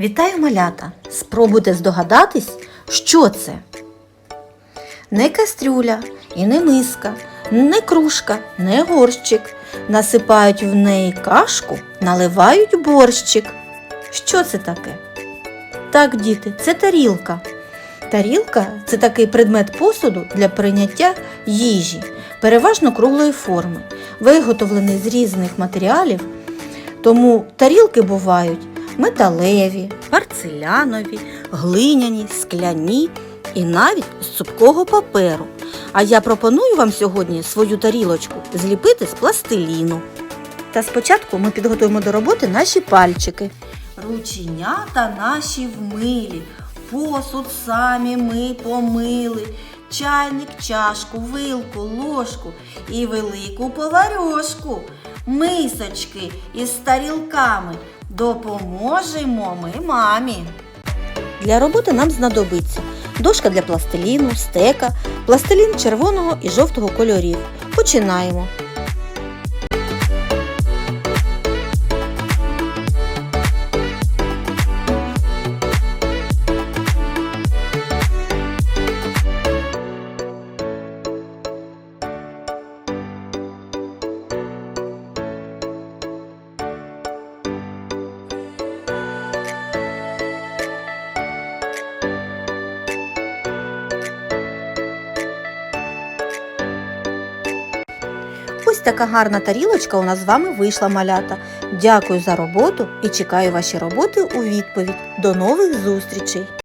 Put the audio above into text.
Вітаю малята! Спробуйте здогадатись, що це. Не кастрюля і не миска, не кружка, не горщик. Насипають в неї кашку, наливають борщик. Що це таке? Так, діти, це тарілка. Тарілка це такий предмет посуду для прийняття їжі, переважно круглої форми, виготовлений з різних матеріалів. Тому тарілки бувають металеві, порцелянові, глиняні, скляні і навіть з цупкого паперу. А я пропоную вам сьогодні свою тарілочку зліпити з пластиліну. Та спочатку ми підготуємо до роботи наші пальчики. Рученята наші вмилі, посуд самі ми помили, чайник, чашку, вилку, ложку і велику поварьошку, мисочки із тарілками. Допоможемо ми мамі. Для роботи нам знадобиться дошка для пластиліну, стека, пластилін червоного і жовтого кольорів. Починаємо. Ось така гарна тарілочка у нас з вами вийшла малята. Дякую за роботу і чекаю ваші роботи у відповідь. До нових зустрічей!